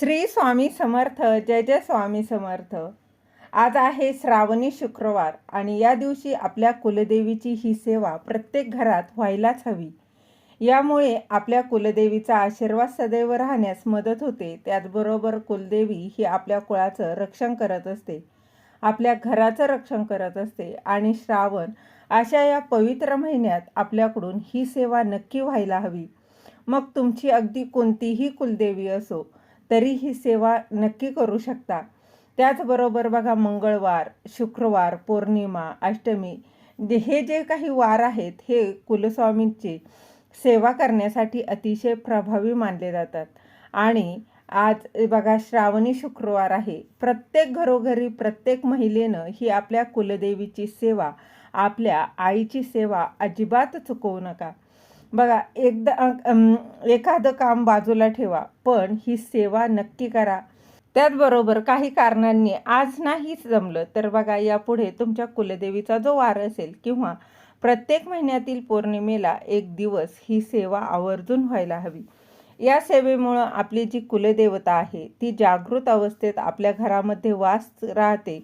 श्री स्वामी समर्थ जय जय स्वामी समर्थ. आज आहे श्रावणी शुक्रवार आणि या दिवशी आपल्या कुलदेवीची ही सेवा प्रत्येक घरात व्हायलाच हवी. यामुळे आपल्या कुलदेवीचा आशीर्वाद सदैव राहण्यास मदत होते. त्याचबरोबर कुलदेवी ही आपल्या कुळाचं रक्षण करत असते. आपल्या घराचं रक्षण करत असते आणि श्रावण अशा या पवित्र महिन्यात आपल्याकडून ही सेवा नक्की व्हायला हवी. मग तुमची अगदी कोणतीही कुलदेवी असो तरी ही सेवा नक्की करू शकता. त्याचबरोबर बघा मंगळवार शुक्रवार पौर्णिमा अष्टमी जे- हे जे काही वार आहेत हे कुलस्वामींची सेवा करण्यासाठी अतिशय प्रभावी मानले जातात. आणि आज बघा श्रावणी शुक्रवार आहे. प्रत्येक घरोघरी प्रत्येक महिलेनं ही आपल्या कुलदेवीची सेवा आपल्या आईची सेवा अजिबात चुकवू नका. बघा एकदा एखादं काम बाजूला ठेवा पण ही सेवा नक्की करा. त्याचबरोबर काही कारणांनी आज नाहीच जमलं तर बघा यापुढे तुमच्या कुलदेवीचा जो वार असेल किंवा प्रत्येक महिन्यातील पौर्णिमेला एक दिवस ही सेवा आवर्जून व्हायला हवी. या सेवेमुळं आपली जी कुलदेवता आहे ती जागृत अवस्थेत आपल्या घरामध्ये वास राहते.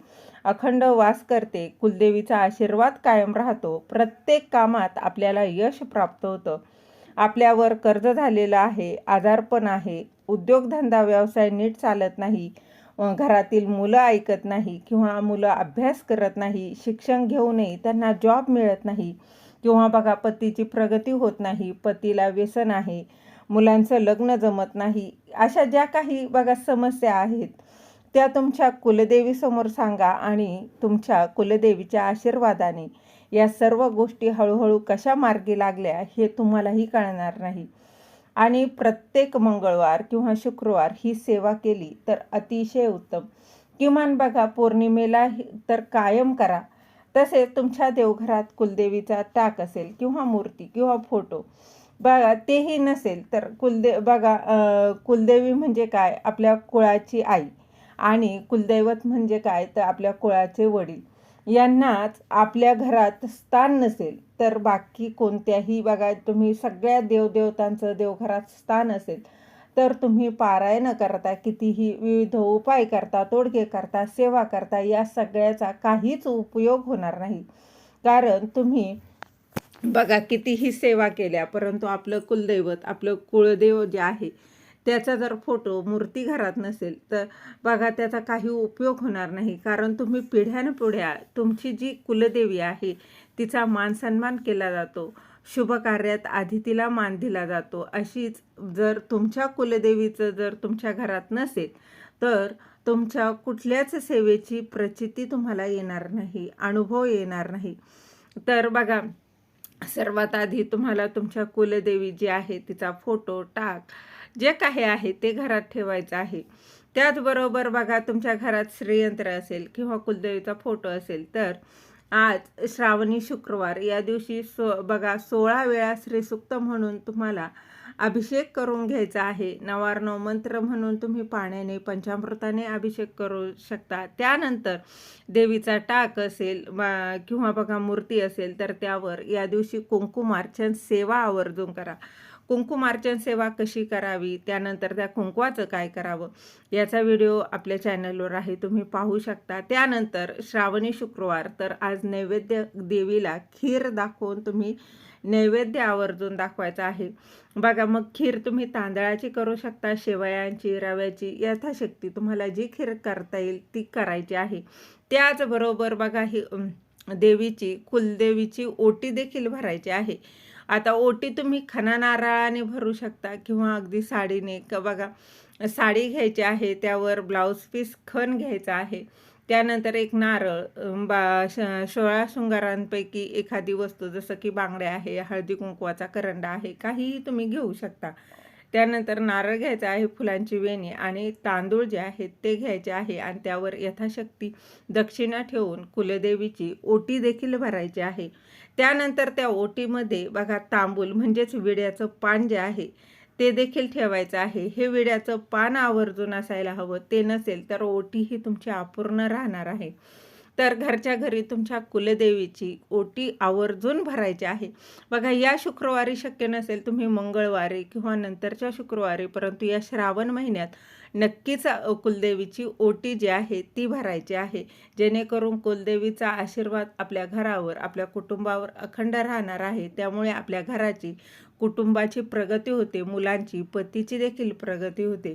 अखंड वास करते कुलदेवीचा आशीर्वाद कायम राहतो प्रत्येक कामात आपल्याला यश प्राप्त होतं. आपल्यावर कर्ज झालेलं आहे आजारपण आहे उद्योगधंदा व्यवसाय नीट चालत नाही घरातील मुलं ऐकत नाही किंवा मुलं अभ्यास करत नाही शिक्षण घेऊनही त्यांना जॉब मिळत नाही किंवा बघा पतीची प्रगती होत नाही पतीला व्यसन आहे मुलांचं लग्न जमत नाही अशा ज्या काही बघा समस्या आहेत त्या तुमच्या कुलदेवीसमोर सांगा आणि तुमच्या कुलदेवीच्या आशीर्वादाने या सर्व गोष्टी हळूहळू कशा मार्गी लागल्या हे तुम्हालाही कळणार नाही. आणि प्रत्येक मंगळवार किंवा शुक्रवार ही सेवा केली तर अतिशय उत्तम. किमान बघा पौर्णिमेला ही- तर कायम करा. तसेच तुमच्या देवघरात कुलदेवीचा टाक असेल किंवा मूर्ती किंवा फोटो बघा तेही नसेल तर कुलदे बघा कुलदेवी म्हणजे काय? आपल्या कुळाची आई. आणि कुलदैवत म्हणजे काय? तर आपल्या कुळाचे वडील. यांनाच आपल्या घरात स्थान नसेल तर बाकी कोणत्याही बघा तुम्ही सगळ्या देवदेवतांचं देवघरात स्थान असेल तर तुम्ही पारायण करता कितीही विविध उपाय करता तोडगे करता सेवा करता या सगळ्याचा काहीच उपयोग होणार नाही. कारण तुम्ही बघा कितीही सेवा केल्या परंतु आपलं कुलदैवत आपलं कुळदेव जे आहे त्याचा जर फोटो मूर्ती घरात नसेल तर बघा त्याचा काही उपयोग होणार नाही. कारण तुम्ही पिढ्यानपिढ्या तुमची जी कुलदेवी आहे तिचा मान सन्मान केला जातो. शुभ कार्यात आधी तिला मान दिला जातो. अशीच जर तुमच्या कुलदेवीचं जर तुमच्या घरात नसेल तर तुमच्या कुठल्याच सेवेची प्रचिती तुम्हाला येणार नाही अनुभव येणार नाही. तर बघा सर्वात आधी तुम्हाला तुमच्या कुलदेवी जी आहे तिचा फोटो टाक. जे काही आहे ते घरात ठेवायचं आहे. त्याचबरोबर बघा तुमच्या घरात श्रीयंत्र असेल किंवा कुलदेवीचा फोटो असेल तर आज श्रावणी शुक्रवार या दिवशी सो बघा सोळा वेळा श्रीसुक्त म्हणून तुम्हाला अभिषेक करून घ्यायचा आहे. नवार्णव मंत्र म्हणून तुम्ही पाण्याने पंचामृताने अभिषेक करू शकता. त्यानंतर देवीचा टाक असेल किंवा बघा मूर्ती असेल तर त्यावर या दिवशी कुंकुमार्चन सेवा आवर्जून करा. कुंकुमार्चन सेवा कशी करावी? त्यानंतर त्या कुंकवाचं काय करावं? याचा व्हिडिओ आपल्या चॅनलवर आहे तुम्ही पाहू शकता. त्यानंतर श्रावणी शुक्रवार तर आज नैवेद्य देवीला खीर दाखवून तुम्ही नैवेद्य आवर्जून दाखवायचा आहे. बघा मग खीर तुम्ही तांदळाची करू शकता शेवयांची रव्याची यथाशक्ती तुम्हाला जी खीर करता येईल ती करायची आहे. त्याचबरोबर बघा ही देवीची कुलदेवीची ओटी देखील भरायची आहे. आता ओटी तुम्ही खना नारळाने भरू शकता किंवा अगदी साडीने. क बघा साडी घ्यायची आहे त्यावर ब्लाऊज पीस खण घ्यायचा आहे. त्यानंतर एक नारळ बा श सोळा शृंगारांपैकी एखादी वस्तू जसं की बांगड्या आहे हळदी कुंकवाचा करंडा आहे काहीही तुम्ही घेऊ शकता. त्यानंतर नारळ घ्यायचा आहे फुलांची वेणी आणि तांदूळ जे आहेत ते घ्यायचे आहे आणि त्यावर यथाशक्ती दक्षिणा ठेवून कुलदेवीची ओटी देखील भरायची आहे. त्यानंतर त्या ओटीमध्ये बघा तांबूल म्हणजेच विड्याचं पान जे आहे ते देखील ठेवायचं आहे. हे विड्याचं पान आवर्जून असायला हवं. ते नसेल तर ओटी ही तुमची अपूर्ण राहणार आहे. तर घरच्या घरी तुमच्या कुलदेवीची ओटी आवर्जून भरायची आहे. बघा या शुक्रवारी शक्य नसेल तुम्ही मंगळवारी किंवा नंतरच्या शुक्रवारी परंतु या श्रावण महिन्यात नक्कीच कुलदेवीची ओटी जी आहे ती भरायची आहे. जेणेकरून कुलदेवीचा आशीर्वाद आपल्या घरावर आपल्या कुटुंबावर अखंड राहणार आहे. त्यामुळे आपल्या घराची कुटुंबाची प्रगती होते मुलांची पतीची देखील प्रगती होते.